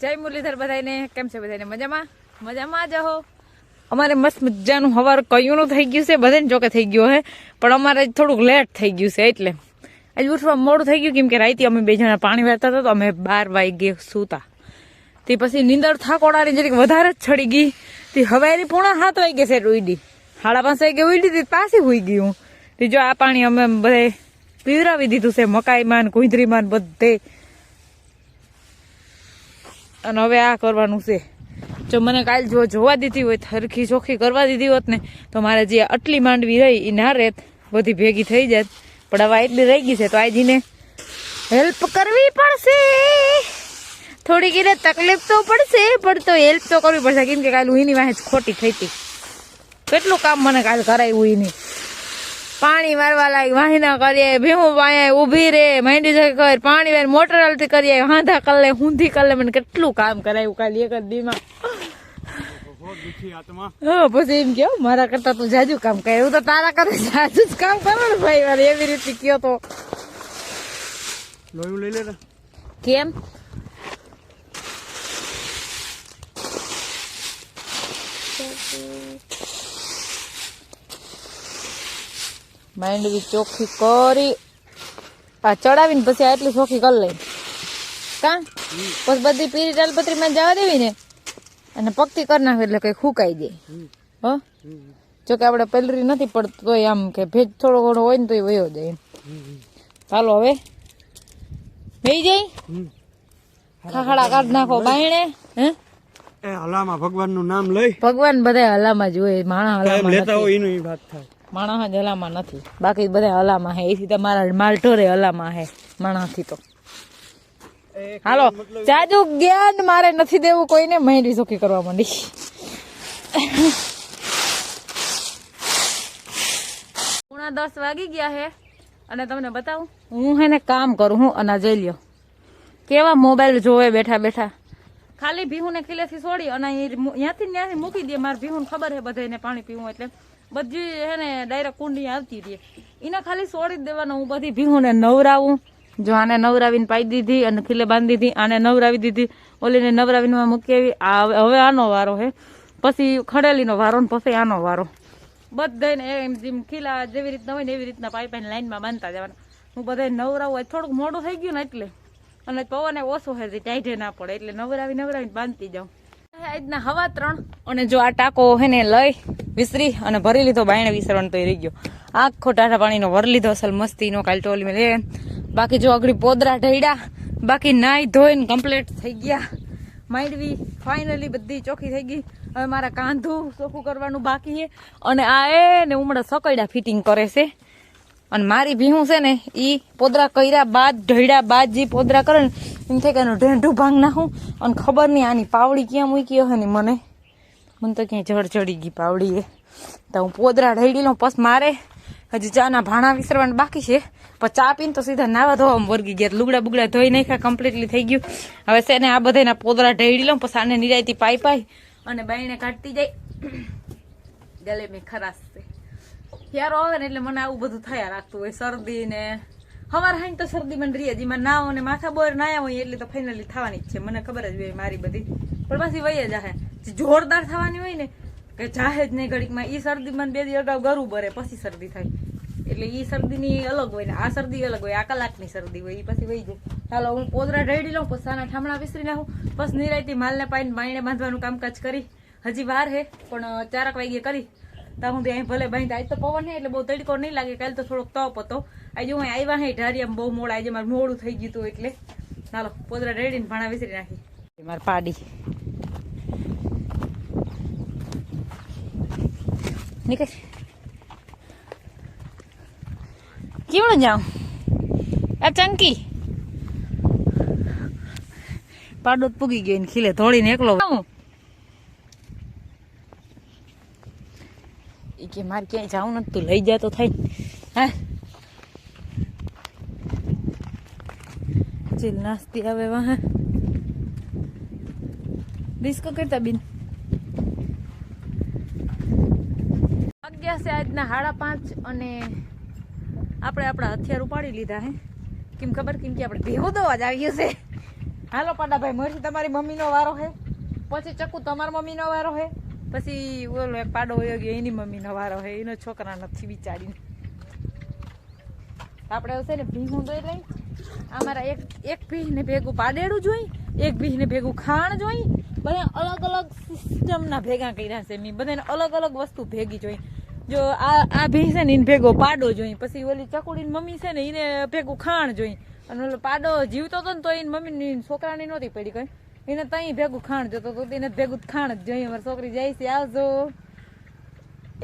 જય મુરલીધર બધાને કેમ છે બધાને મજામાં? મજામાં જ હો. અમારે મસ્ત મજાનું હવાર કયુંનું થઈ ગયું છે બધાને જોકે થઈ ગયું હે, પણ અમારે થોડુંક લેટ થઈ ગયું છે, એટલે. આજે ઉઠવા મોડું થઈ ગયું, કેમ કે રાતે અમે બે જણા પાણી વહેતા હતા, તો અમે બાર વાગે સૂતા. તે પછી નીંદર થાકોડાની જરીક વધારે જ છડી ગઈ. તે હવારી પૂણા સાત વાગે છે ઉઈડી સાડા પાંચ વાગે ઉઈડી હતી, પાછી હોઈ ગઈ હું. તે જો આ પાણી અમે બધે પીવરાવી દીધું છે, મકાઈમાં કુંદરીમાં બધે. અને હવે આ કરવાનું છે. જો મને કાલ જો જોવા દીધી હોય, હરખી ચોખ્ખી કરવા દીધી હોત ને, તો મારે જે આટલી માંડવી રહી એ ના રહેત બધી ભેગી થઈ જાત. પણ હવે એટલી રહી ગઈ છે, તો આજીને હેલ્પ કરવી પડશે. થોડીક એને તકલીફ તો પડશે, પણ તો હેલ્પ તો કરવી પડશે. કેમ કે કાલ ઉહીની વાહે ખોટી થઈ હતી. કેટલું કામ મને કાલ કરાયું ઉહીની પાણી મારવા લાગી વાહિના કરીએ ભીમું પાયા ઊભી રે માંડી જાય કર પાણી વાર મોટર હાલતી કરીએ હાંધા કલે હુંધી કલે મને કેટલું કામ કરાયું કાલે એક જ દીમાં. હા પછી એમ કેવું મારા કરતા તું જાજુ કામ કરે હું તો તારા કરે જાજુ જ કામ કરો ને ભાઈ મારે એવી રીતે કયો તો. લઈ લે કેમ? માંડવી ચોખ્ખી કરી. આ ચડાવીને પછી આટલી ચોખ્ખી કરી લઈ. કા? પછી બધી પીરી તાલપત્રીમાં જવા દેવી ને? અને પક્તિ કરી નાખે એટલે કઈ ફૂકાઈ જાય. હો? જો કે આપણે પેલરી નથી પડતું તોય આમ કે ભેજ થોડો ઘણો હોય ને તોય વયો જાય ચાલો હવે. થઈ જાય ખાખડા કાઢ નાખો બાયણે હે? એ હલામાં ભગવાનનું નામ લઈ. ભગવાન બધા હલામાં જ હોય માણા હલામાં લેતા હોય એનું ઈ વાત થાય. માણસ જ હલામાં નથી. બાકી બધા હલામાં હે. એથી તમારા માલ ઢોરે હલામાં હે. માણસથી તો. હાલો જાજુ જ્ઞાન મારે નથી દેવું કોઈને મહેરી ચોખ્ખી કરવા માંડી પૂણા દસ વાગી ગયા હે. અને તમને બતાવું? હું હે ને કામ કરું હું અને જઈ લ્યો. કેવા મોબાઈલ જોવે બેઠા બેઠા. ખાલી ભીહું ને ખીલેથી છોડી અને ત્યાંથી ત્યાંથી મૂકી દે. મારે ભીહું ખબર હે બધાને પાણી પીવું એટલે. બધી હે ને ડાયરેક્ટ કુંડી આવતી હતી એને ખાલી છોડી જ દેવાનું, હું બધી ભીહું નવરાવું. જો આને નવરાવીને પાઈ દીધી અને ખીલે બાંધી દીધી, આને નવરાવી દીધી. ઓલીને નવરાવીને મૂકી આવી. હવે- આનો વારો હે. પછી ખડેલીનો વારો ને પછી આનો વારો. બધાને એમ જેમ ખીલા જેવી રીતના હોય ને એવી રીતના પાઈને લાઈનમાં બાંધતા જવાના. હું બધા નવરાવું. હોય થોડુંક મોડું થઈ ગયું ને એટલે. અને પવન ઓછો હે ટાઈઢે ના પડે. એટલે નવરાવી, નવરાવીને બાંધતી જાઉં. આજના હવા ત્રણ. અને જો આ ટાંકો હે ને લઈ વિસરી અને ભરી લીધો, બાયણે વિસરવાનો તો રહી ગયો. આખો ટાટા પાણીનો ભરી લીધો, અસલ મસ્તીનો કાલ ટોલી મેં લે બાકી જો અઘડી પોદરા ઢળ્યા બાકી નાઈ ધોઈને કમ્પ્લીટ થઈ ગયા. માંડવી ફાઇનલી બધી ચોખ્ખી થઈ ગઈ. હવે મારા કાંધું ચોખ્ખું કરવાનું બાકી છે. અને આ એ ને ઉમડા સકડા ફિટિંગ કરે છે. અને મારી ભીહું છે ને એ પોદરા કર્યા બાદ, ઢળ્યા બાદ જે પોદરા કરે ને, એમ થાય કે એનું ઢેંઢું ભાંગ નાખું અને ખબર નહીં આની પાવડી ક્યાં મૂકી હશે ને મને. મને તો ક્યાંય જળ ચડી ગઈ પાવડી એ. તો હું પોદરા ઢળી લઉં પછી મારે હજી ચાના ભાણા વિસરવાનું બાકી છે. પણ ચા પીને તો સીધા નાવા ધોવામાં વર્ગી ગયા. લુગડા બુગડા ધોઈ નાખ્યા કમ્પ્લીટલી થઈ ગયું. હવે છે ને આ બધાના પોદરા ઢળી લઉં પછી આને નિરાયતી પાઈ પાઈ અને બાઈને કાઢતી જાય. ગલે મેં ખરાશ છે. યારો આવે ને એટલે મને આવું બધું થયા રાખતું હોય, શરદી ને. હવાર હાઈ તો શરદી મને હજી ના નાવ અને માથા બોર નાયા હોય એટલે તો ફાઇનલી થવાની જ છે. મને ખબર જ હોય મારી બધી. પણ પછી વહી જ આહે જોરદાર થવાની હોય ને, કે જાહે જ નહીં ઘડીકમાં ઈ શરદી મને બે દી અગાઉ ગરું ભરે, પછી શરદી થાય. એટલે ઈ શરદીની અલગ હોય ને, આ શરદી અલગ હોય, આ કલાકની શરદી હોય, ઈ પછી વહી જાય. ચાલો હું પોદરા ઢળી લઉં, પછી સાના ઠામણા વિસરી નાખું, પછી નિરાયતી માલને પાઈને બાયણે બાંધવાનું કામકાજ કરી. હજી વાર હે, પણ ચારક વાગ્યે કરી. ત્યાં હું અહીં ભલે બાંધી. આજ તો પવન નહીં એટલે બહુ તડકો નહીં લાગે. કાલે તો થોડોક તપ હતો. આજે હું આવ્યા હે ઢારિયામાં બહુ મોડા. આજે મારે મોડું થઈ ગયું હતું એટલે. ચાલો પોદરા રેડીને ભાણા વિસરી નાખી. મારે પાડી. નીકળ. કેવડું જાઉં? આ ચંકી. પાડો પૂગી ગયો ખીલે ધોળીને એકલો. આવું. કે મારે ક્યાંય જવું નથી, તું લઈ જા તો થાય. હા? ચીલ નાસ્તી આવે વાહ ડિસ્કો કરતા બિન. વાગ્યા છે આજના સાડા પાંચ અને આપણે આપણા હથિયાર ઉપાડી લીધા, હે. કેમ ખબર? કેમ કે આપણે ભેહો દવા જ આવ્યું છે. હાલો, પાડાભાઈ, મળશે તમારી મમ્મીનો વારો, હે. પછી ચક્કુ તમારા મમ્મીનો વારો, હે. પછી ઓલો એક પાડો વયો ગયો, એની મમ્મીનો વારો હે એનો છોકરા નથી બિચારીને આપણે છે ને ભીંગું દઈ લઈ. અમારા એક એક ભીને ભેગું પાડેડું જોઈ, એક ભીને ભેગું ખાણ જોઈ. બધા અલગ અલગ સિસ્ટમના ભેગા કર્યા છે મેં. બધાને અલગ અલગ વસ્તુ ભેગી જોઈ. જો આ આ ભી છે ને એને ભેગો પાડો જોઈ. પછી ઓલી ચકુડીની મમ્મી છે ને એને ભેગું ખાણ જોઈ. અને ઓલો પાડો જીવતો હતો ને તો એની મમ્મી છોકરાની નહોતી પડી કઈ. એને ત્યાં ભેગું ખાણ જોતો તો એને ભેગું ખાણ જ જોઈએ. મારી છોકરી જાય છે, આવજો.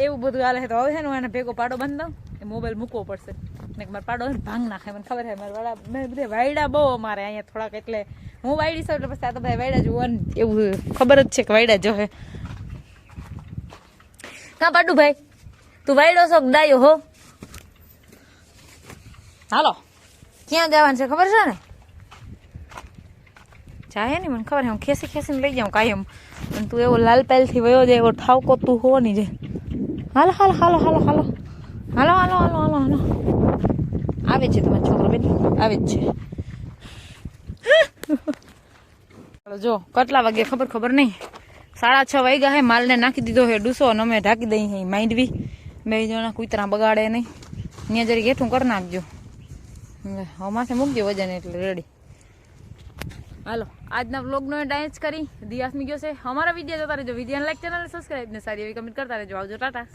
એવું બધું હાલે તો હવે છે ને એને ભેગો પાડો બંધ દઉં એ મોબાઈલ મૂકવો પડશે. ને મારો પાડો ભાંગ નાખે. મને ખબર છે, મારા વાળા મેં બધે વાયડા બહુ અમારે અહીંયા થોડાક એટલે હું વાયડી છું એટલે પછી આ તો ભાઈ વાયડા જોવાનું એવું ખબર જ છે કે વાયડા જોવે કાં પાડું ભાઈ તું વાયડો છો દાયો હો? હાલો. ક્યાં જવાનું છે ખબર છે ને? જાય ને, મને ખબર હું ખેસી ખેસીને લઈ જાઉં કાયમ. અને તું એવો લાલ પેલથી વયો જાય, એવો ઠાવકો તું હો નહીં જાય. હાલો હાલો હાલો હાલો હાલો. હાલો હાલો હાલો હાલો હાલો. આવે છે તમારો છોકરો બેન, આવે જ છે. જો, કેટલા વાગે ખબર ખબર નહીં. સાડા છ વાગ્યા હે, માલને નાખી દીધો હે ડૂસો અને અમે ઢાંકી દઈ હે, માંડવી. બે જણા કૂતરા બગાડે નહીં. ત્યાં જરી ઘેઠું કરી નાખજો. હવે માથે મૂકજો વજન એટલે રેડી હાલો, આજના વ્લોગનો ડાન્સ કરી દિયાસમી ગયો છે. અમારા વીડિયો જોતા રહેજો. વીડિયો લાઈક ચેનલ સબસ્ક્રાઈબ ને સારી એવી કમેન્ટ કરતા રહેજો. આવજો, ટાટા.